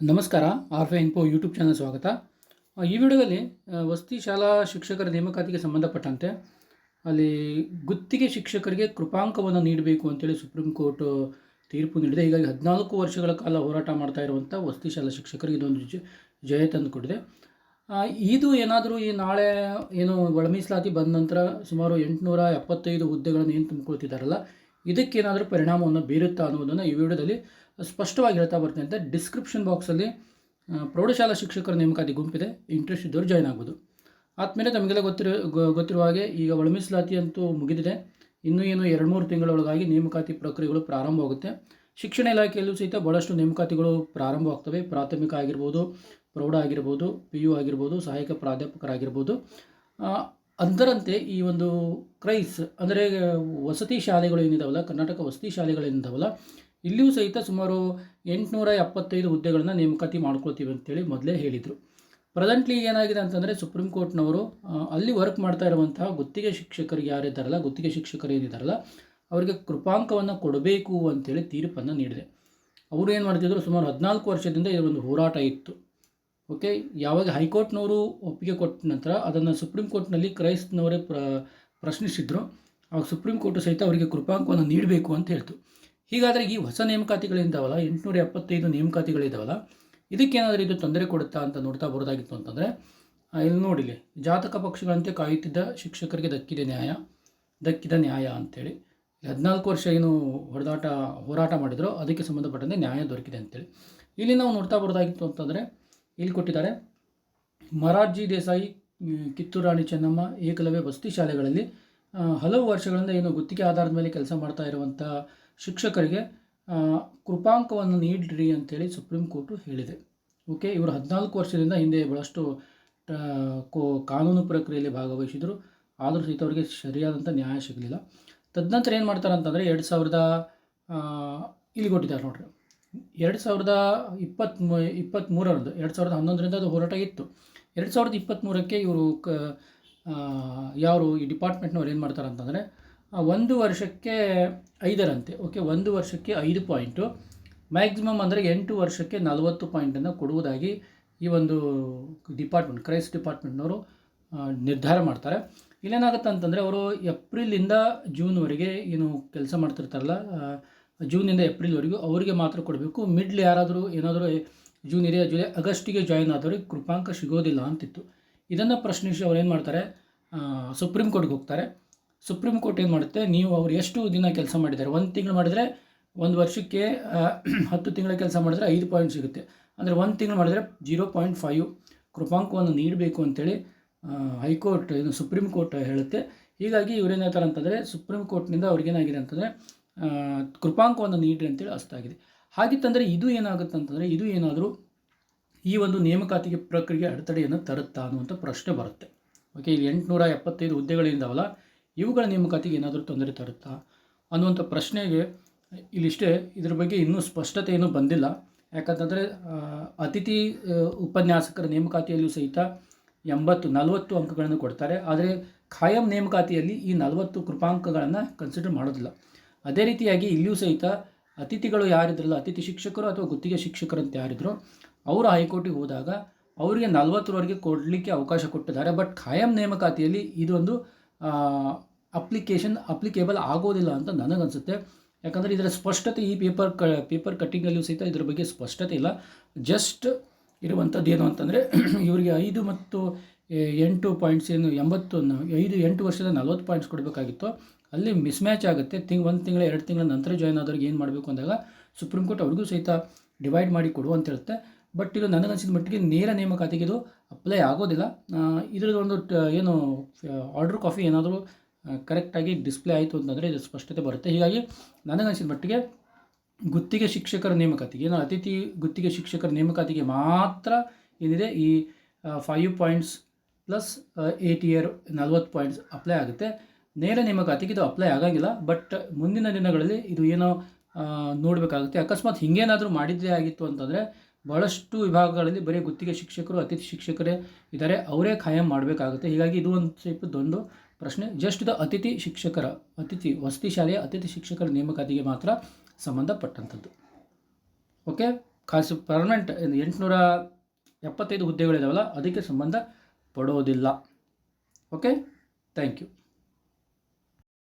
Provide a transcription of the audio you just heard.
ನಮಸ್ಕಾರ, ಆರ್ಫೆ info YouTube channel ಸ್ವಾಗತ. ಈ ವಿಡಿಯೋದಲ್ಲಿ ವಸತಿ ಶಾಲಾ ಶಿಕ್ಷಕರ ನೇಮಕಾತಿಗೆ ಸಂಬಂಧಪಟ್ಟಂತೆ ಅಲ್ಲಿ ಗುತ್ತಿಗೆ ಶಿಕ್ಷಕರಿಗೆ ಕೃಪಾಂಕವನ್ನು ನೀಡಬೇಕು ಅಂತೇಳಿ ಸುಪ್ರೀಂ ಕೋರ್ಟ್ ತೀರ್ಪು ನೀಡಿದೆ. ಹೀಗಾಗಿ ಹದಿನಾಲ್ಕು ವರ್ಷಗಳ ಕಾಲ ಹೋರಾಟ ಮಾಡ್ತಾ ಇರುವಂಥ ವಸತಿ ಶಾಲಾ ಶಿಕ್ಷಕರಿಗೆ ಇದೊಂದು ಜ, ಜಯ ತಂದುಕೊಟ್ಟಿದೆ ಇದು ಏನಾದರೂ ಈ ನಾಳೆ ಏನು ಒಳ ಮೀಸಲಾತಿ ಬಂದ ನಂತರ ಸುಮಾರು ಎಂಟುನೂರ ಎಪ್ಪತ್ತೈದು ಹುದ್ದೆಗಳನ್ನು ಏನು ತುಂಬಿಕೊಳ್ತಿದ್ದಾರಲ್ಲ ಇದಕ್ಕೇನಾದರೂ ಪರಿಣಾಮವನ್ನು ಬೀರುತ್ತಾ ಅನ್ನೋದನ್ನು ಈ ವಿಡಿಯೋದಲ್ಲಿ ಸ್ಪಷ್ಟವಾಗಿ ಹೇಳ್ತಾ ಬರ್ತೀನಿ ಅಂತ ಡಿಸ್ಕ್ರಿಪ್ಷನ್ ಬಾಕ್ಸಲ್ಲಿ ಪ್ರೌಢಶಾಲಾ ಶಿಕ್ಷಕರ ನೇಮಕಾತಿ ಗುಂಪಿದೆ ಇಂಟ್ರೆಸ್ಟ್ ಇದ್ದವರು ಜಾಯ್ನ್ ಆಗ್ಬೋದು. ಆದಮೇಲೆ ತಮಗೆಲ್ಲ ಗೊತ್ತಿರೋ ಗೊತ್ತಿರುವ ಹಾಗೆ ಈಗ ಒಳ ಮೀಸಲಾತಿ ಅಂತೂ ಮುಗಿದಿದೆ. ಇನ್ನೂ ಏನು ಎರಡು ಮೂರು ತಿಂಗಳೊಳಗಾಗಿ ನೇಮಕಾತಿ ಪ್ರಕ್ರಿಯೆಗಳು ಪ್ರಾರಂಭವಾಗುತ್ತೆ. ಶಿಕ್ಷಣ ಇಲಾಖೆಯಲ್ಲೂ ಸಹಿತ ಭಾಳಷ್ಟು ನೇಮಕಾತಿಗಳು ಪ್ರಾರಂಭವಾಗ್ತವೆ. ಪ್ರಾಥಮಿಕ ಆಗಿರ್ಬೋದು, ಪ್ರೌಢ ಆಗಿರ್ಬೋದು ಪಿ ಯು ಆಗಿರ್ಬೋದು, ಸಹಾಯಕ ಪ್ರಾಧ್ಯಾಪಕರಾಗಿರ್ಬೋದು. ಅದರಂತೆ ಈ ಒಂದು ಕ್ರೈಸ್, ಅಂದರೆ ವಸತಿ ಶಾಲೆಗಳು ಏನಿದಾವಲ್ಲ, ಕರ್ನಾಟಕ ವಸತಿ ಶಾಲೆಗಳೇನಿದಾವಲ್ಲ ಇಲ್ಲಿಯೂ ಸಹಿತ ಸುಮಾರು ಎಂಟುನೂರ ಎಪ್ಪತ್ತೈದು ಹುದ್ದೆಗಳನ್ನು ನೇಮಕಾತಿ ಮಾಡ್ಕೊಳ್ತೀವಿ ಅಂತೇಳಿ ಮೊದಲೇ ಹೇಳಿದರು. ಪ್ರೆಸೆಂಟ್ಲಿ ಏನಾಗಿದೆ ಅಂತಂದರೆ ಸುಪ್ರೀಂ ಕೋರ್ಟ್ನವರು ಅಲ್ಲಿ ವರ್ಕ್ ಮಾಡ್ತಾ ಇರುವಂತಹ ಗುತ್ತಿಗೆ ಶಿಕ್ಷಕರಿಗೆ ಯಾರಿದ್ದಾರಲ್ಲ ಗುತ್ತಿಗೆ ಶಿಕ್ಷಕರು ಏನಿದ್ದಾರಲ್ಲ ಅವರಿಗೆ ಕೃಪಾಂಕವನ್ನು ಕೊಡಬೇಕು ಅಂತೇಳಿ ತೀರ್ಪನ್ನು ನೀಡಿದೆ. ಅವರು ಏನು ಮಾಡ್ತಿದ್ರು, ಸುಮಾರು ಹದಿನಾಲ್ಕು ವರ್ಷದಿಂದ ಇದೊಂದು ಹೋರಾಟ ಇತ್ತು. ಓಕೆ ಯಾವಾಗ ಹೈಕೋರ್ಟ್ನವರು ಒಪ್ಪಿಗೆ ಕೊಟ್ಟ ನಂತರ ಅದನ್ನು ಸುಪ್ರೀಂ ಕೋರ್ಟ್ನಲ್ಲಿ ಕ್ರೈಸ್ತನವರೇ ಪ್ರ, ಪ್ರಶ್ನಿಸಿದ್ರು. ಆವಾಗ ಸುಪ್ರೀಂ ಕೋರ್ಟ್ ಸಹಿತ ಅವರಿಗೆ ಕೃಪಾಂಕವನ್ನು ನೀಡಬೇಕು ಅಂತ ಹೇಳ್ತು. ಹೀಗಾದರೆ ಈ ಹೊಸ ನೇಮಕಾತಿಗಳಿದ್ದಾವಲ್ಲ ಎಂಟುನೂರ ಎಪ್ಪತ್ತೈದು ನೇಮಕಾತಿಗಳಿದ್ದಾವಲ್ಲ ಇದಕ್ಕೇನಾದರೂ ಇದು ತೊಂದರೆ ಕೊಡುತ್ತಾ ಅಂತ ನೋಡ್ತಾ ಬರೋದಾಗಿತ್ತು ಅಂತಂದರೆ ಇಲ್ಲಿ ನೋಡಿಲಿ ಜಾತಕ ಪಕ್ಷಗಳಂತೆ ಕಾಯುತ್ತಿದ್ದ ಶಿಕ್ಷಕರಿಗೆ ದಕ್ಕಿದೆ ನ್ಯಾಯ, ದಕ್ಕಿದ ನ್ಯಾಯ ಅಂತೇಳಿ. ಹದಿನಾಲ್ಕು ವರ್ಷ ಏನು ಹೊಡೆದಾಟ, ಹೋರಾಟ ಮಾಡಿದ್ರು ಅದಕ್ಕೆ ಸಂಬಂಧಪಟ್ಟಂತೆ ನ್ಯಾಯ ದೊರಕಿದೆ ಅಂತೇಳಿ. ಇಲ್ಲಿ ನಾವು ನೋಡ್ತಾ ಬರೋದಾಗಿತ್ತು ಅಂತಂದರೆ, ಇಲ್ಲಿ ಕೊಟ್ಟಿದ್ದಾರೆ, ಮರಾರ್ಜಿ ದೇಸಾಯಿ ಕಿತ್ತೂರು ರಾಣಿ ಚೆನ್ನಮ್ಮ, ಏಕಲವ್ಯ ವಸತಿ ಶಾಲೆಗಳಲ್ಲಿ ಹಲವು ವರ್ಷಗಳಿಂದ ಏನು ಗುತ್ತಿಗೆ ಆಧಾರದ ಮೇಲೆ ಕೆಲಸ ಮಾಡ್ತಾ ಇರುವಂಥ ಶಿಕ್ಷಕರಿಗೆ ಕೃಪಾಂಕವನ್ನು ನೀಡ್ರಿ ಅಂತೇಳಿ ಸುಪ್ರೀಂ ಕೋರ್ಟು ಹೇಳಿದೆ. ಓಕೆ, ಇವರು ಹದಿನಾಲ್ಕು ವರ್ಷದಿಂದ ಹಿಂದೆ ಭಾಳಷ್ಟು ಕಾನೂನು ಪ್ರಕ್ರಿಯೆಯಲ್ಲಿ ಭಾಗವಹಿಸಿದರು. ಆದರೂ ಸಹಿತ ಅವರಿಗೆ ಸರಿಯಾದಂಥ ನ್ಯಾಯ ಸಿಗಲಿಲ್ಲ. ತದನಂತರ ಏನು ಮಾಡ್ತಾರೆ ಅಂತಂದರೆ, ಎರಡು ಸಾವಿರದ ಇಲ್ಲಿ ಕೊಟ್ಟಿದ್ದಾರೆ ನೋಡ್ರಿ. ಎರಡು ಸಾವಿರದ ಇಪ್ಪತ್ತ್ಮೂ ಇಪ್ಪತ್ತ್ಮೂರರಂದು, ಎರಡು ಸಾವಿರದ ಹನ್ನೊಂದರಿಂದ ಅದು ಹೋರಾಟ ಇತ್ತು. ಎರಡು ಸಾವಿರದ ಇಪ್ಪತ್ತ್ಮೂರಕ್ಕೆ ಇವರು ಕ ಯಾರು ಈ ಡಿಪಾರ್ಟ್ಮೆಂಟ್ನವ್ರು ಏನು ಮಾಡ್ತಾರೆ ಅಂತಂದರೆ ಒಂದು ವರ್ಷಕ್ಕೆ ಐದರಂತೆ. ಓಕೆ ಒಂದು ವರ್ಷಕ್ಕೆ ಐದು ಪಾಯಿಂಟು ಮ್ಯಾಕ್ಸಿಮಮ್ ಅಂದರೆ ಎಂಟು ವರ್ಷಕ್ಕೆ ನಲವತ್ತು ಪಾಯಿಂಟನ್ನು ಕೊಡುವುದಾಗಿ ಈ ಒಂದು ಡಿಪಾರ್ಟ್ಮೆಂಟ್ ಕ್ರೈಸ್ ಡಿಪಾರ್ಟ್ಮೆಂಟ್ನವರು ನಿರ್ಧಾರ ಮಾಡ್ತಾರೆ. ಇಲ್ಲೇನಾಗುತ್ತೆ ಅಂತಂದರೆ ಅವರು ಏಪ್ರಿಲಿಂದ ಜೂನ್ವರೆಗೆ ಏನು ಕೆಲಸ ಮಾಡ್ತಿರ್ತಾರಲ್ಲ ಜೂನಿಂದ ಏಪ್ರಿಲ್ವರೆಗೂ ಅವರಿಗೆ ಮಾತ್ರ ಕೊಡಬೇಕು. ಮಿಡ್ಲ್ ಯಾರಾದರೂ ಏನಾದರೂ ಜೂನ್ ಇದೆ ಜುಲೈ ಆಗಸ್ಟಿಗೆ ಜಾಯಿನ್ ಆದವ್ರಿಗೆ ಕೃಪಾಂಕ ಸಿಗೋದಿಲ್ಲ ಅಂತಿತ್ತು. ಇದನ್ನು ಪ್ರಶ್ನಿಸಿ ಅವ್ರು ಏನು ಮಾಡ್ತಾರೆ ಸುಪ್ರೀಂ ಕೋರ್ಟ್ಗೆ ಹೋಗ್ತಾರೆ. ಸುಪ್ರೀಂ ಕೋರ್ಟ್ ಏನು ಮಾಡುತ್ತೆ? ನೀವು ಅವ್ರು ಎಷ್ಟು ದಿನ ಕೆಲಸ ಮಾಡಿದ್ದಾರೆ? ಒಂದು ತಿಂಗಳು ಮಾಡಿದರೆ ಒಂದು ವರ್ಷಕ್ಕೆ ಹತ್ತು ತಿಂಗಳ ಕೆಲಸ ಮಾಡಿದರೆ ಐದು ಪಾಯಿಂಟ್ ಸಿಗುತ್ತೆ. ಅಂದರೆ ಒಂದು ತಿಂಗಳು ಮಾಡಿದರೆ ಜೀರೋ ಪಾಯಿಂಟ್ ಫೈವ್ ಕೃಪಾಂಕವನ್ನು ನೀಡಬೇಕು ಅಂತೇಳಿ ಹೈಕೋರ್ಟ್ ಇದು ಸುಪ್ರೀಂ ಕೋರ್ಟ್ ಹೇಳುತ್ತೆ. ಹೀಗಾಗಿ ಇವ್ರೇನು ಹೇಳ್ತಾರೆ ಅಂತಂದರೆ, ಸುಪ್ರೀಂ ಕೋರ್ಟ್ನಿಂದ ಅವ್ರಿಗೇನಾಗಿದೆ ಅಂತಂದರೆ ಕೃಪಾಂಕವನ್ನು ನೀಡಿರಿ ಅಂತೇಳಿ ಅಷ್ಟಾಗಿದೆ ಹಾಗಿತ್ತಂದರೆ ಇದು ಏನಾಗುತ್ತೆ ಅಂತಂದರೆ, ಇದು ಏನಾದರೂ ಈ ಒಂದು ನೇಮಕಾತಿಗೆ ಪ್ರಕ್ರಿಯೆ ಅಡೆತಡೆಯನ್ನು ತರುತ್ತಾ ಅನ್ನುವಂಥ ಪ್ರಶ್ನೆ ಬರುತ್ತೆ. ಓಕೆ, ಇಲ್ಲಿ ಎಂಟುನೂರ ಎಪ್ಪತ್ತೈದು ಹುದ್ದೆಗಳಿಂದಾವಲ್ಲ ಇವುಗಳ ನೇಮಕಾತಿಗೆ ಏನಾದರೂ ತೊಂದರೆ ತರುತ್ತಾ? ಅನ್ನುವಂಥ ಪ್ರಶ್ನೆಗೆ ಇಲ್ಲಿಷ್ಟೇ ಇದ್ರ ಬಗ್ಗೆ ಇನ್ನೂ ಸ್ಪಷ್ಟತೆ ಏನೂ ಬಂದಿಲ್ಲ. ಯಾಕಂತಂದರೆ ಅತಿಥಿ ಉಪನ್ಯಾಸಕರ ನೇಮಕಾತಿಯಲ್ಲಿಯೂ ಸಹಿತ ಎಂಬತ್ತು, ನಲವತ್ತು ಅಂಕಗಳನ್ನು ಕೊಡ್ತಾರೆ. ಆದರೆ ಖಾಯಂ ನೇಮಕಾತಿಯಲ್ಲಿ ಈ ನಲವತ್ತು ಕೃಪಾಂಕಗಳನ್ನು ಕನ್ಸಿಡರ್ ಮಾಡೋದಿಲ್ಲ. ಅದೇ ರೀತಿಯಾಗಿ ಇಲ್ಲಿಯೂ ಸಹಿತ ಅತಿಥಿಗಳು ಯಾರಿದ್ರಲ್ಲ, ಅತಿಥಿ ಶಿಕ್ಷಕರು ಅಥವಾ ಗುತ್ತಿಗೆ ಶಿಕ್ಷಕರು ಅಂತ ಯಾರಿದ್ರು, ಅವರು ಹೈಕೋರ್ಟಿಗೆ ಹೋದಾಗ ಅವರಿಗೆ ನಲವತ್ತರವರೆಗೆ ಕೊಡಲಿಕ್ಕೆ ಅವಕಾಶ ಕೊಟ್ಟಿದ್ದಾರೆ. ಬಟ್ ಖಾಯಂ ನೇಮಕಾತಿಯಲ್ಲಿ ಇದೊಂದು ಅಪ್ಲಿಕೇಶನ್ ಅಪ್ಲಿಕೇಬಲ್ ಆಗೋದಿಲ್ಲ ಅಂತ ನನಗನ್ಸುತ್ತೆ. ಯಾಕಂದರೆ ಇದರ ಸ್ಪಷ್ಟತೆ ಈ ಪೇಪರ್ ಕ ಪೇಪರ್ ಕಟ್ಟಿಂಗಲ್ಲೂ ಸಹಿತ ಇದ್ರ ಬಗ್ಗೆ ಸ್ಪಷ್ಟತೆ ಇಲ್ಲ. ಜಸ್ಟ್ ಇರುವಂಥದ್ದು ಏನು ಅಂತಂದರೆ, ಇವರಿಗೆ ಐದು ಮತ್ತು ಎಂಟು ಪಾಯಿಂಟ್ಸ್ ಏನು, ಎಂಬತ್ತು, ಐದು, ಎಂಟು ವರ್ಷದ ನಲ್ವತ್ತು ಪಾಯಿಂಟ್ಸ್ ಕೊಡಬೇಕಾಗಿತ್ತು. ಅಲ್ಲಿ ಮಿಸ್ ಮ್ಯಾಚ್ ಆಗುತ್ತೆ. ತಿಂಗ್, ಒಂದು ತಿಂಗಳ, ಎರಡು ತಿಂಗಳ ನಂತರ ಜಾಯ್ನ್ ಆದವ್ರಿಗೆ ಏನು ಮಾಡಬೇಕು ಅಂದಾಗ ಸುಪ್ರೀಂ ಕೋರ್ಟ್ ಅವ್ರಿಗೂ ಸಹಿತ ಡಿವೈಡ್ ಮಾಡಿ ಕೊಡು ಅಂತ ಹೇಳುತ್ತೆ ಬಟ್ ಇದು ನನಗನ್ಸಿದ ಮಟ್ಟಿಗೆ ನೇರ ನೇಮಕಾತಿಗೆ ಇದು ಅಪ್ಲೈ ಆಗೋದಿಲ್ಲ. ಇದರದ್ದು ಒಂದು ಏನು ಆರ್ಡರ್ ಕಾಫಿ ಏನಾದರೂ ಕರೆಕ್ಟಾಗಿ ಡಿಸ್ಪ್ಲೇ ಆಯಿತು ಅಂತಂದರೆ ಇದು ಸ್ಪಷ್ಟತೆ ಬರುತ್ತೆ. ಹೀಗಾಗಿ ನನಗನ್ಸಿದ ಮಟ್ಟಿಗೆ ಗುತ್ತಿಗೆ ಶಿಕ್ಷಕರ ನೇಮಕಾತಿಗೆ ಏನು ಅತಿಥಿ ಗುತ್ತಿಗೆ ಶಿಕ್ಷಕರ ನೇಮಕಾತಿಗೆ ಮಾತ್ರ ಏನಿದೆ, ಈ five points plus eight year ನಲ್ವತ್ತು ಪಾಯಿಂಟ್ಸ್ ಅಪ್ಲೈ ಆಗುತ್ತೆ. ನೇರ ನೇಮಕಾತಿಗೆ ಇದು ಅಪ್ಲೈ ಆಗಂಗಿಲ್ಲ, ಬಟ್ ಮುಂದಿನ ದಿನಗಳಲ್ಲಿ ಇದು ಏನೋ ನೋಡಬೇಕಾಗುತ್ತೆ. ಅಕಸ್ಮಾತ್ ಹಿಂಗೇನಾದರೂ ಮಾಡಿದ್ದೇ ಆಗಿತ್ತು ಅಂತಂದರೆ ಭಾಳಷ್ಟು ವಿಭಾಗಗಳಲ್ಲಿ ಬರೀ ಗುತ್ತಿಗೆ ಶಿಕ್ಷಕರು, ಅತಿಥಿ ಶಿಕ್ಷಕರೇ ಇದ್ದಾರೆ. ಅವರೇ ಖಾಯಂ ಮಾಡಬೇಕಾಗುತ್ತೆ. ಹೀಗಾಗಿ ಇದು ಒಂದು ಟೈಪದ್ದೊಂದು ಪ್ರಶ್ನೆ. ಜಸ್ಟ್ ದ ಅತಿಥಿ ಶಿಕ್ಷಕರ, ಅತಿಥಿ ವಸತಿ ಶಾಲೆಯ ಅತಿಥಿ ಶಿಕ್ಷಕರ ನೇಮಕಾತಿಗೆ ಮಾತ್ರ ಸಂಬಂಧಪಟ್ಟಂಥದ್ದು. ಓಕೆ? ಖಾಸಗಿ ಪರ್ಮನೆಂಟ್ ಎಂಟುನೂರ ಎಪ್ಪತ್ತೈದು ಹುದ್ದೆಗಳಿದಾವಲ್ಲ, ಅದಕ್ಕೆ ಸಂಬಂಧ ಪಡೋದಿಲ್ಲ ಓಕೆ? Thank you.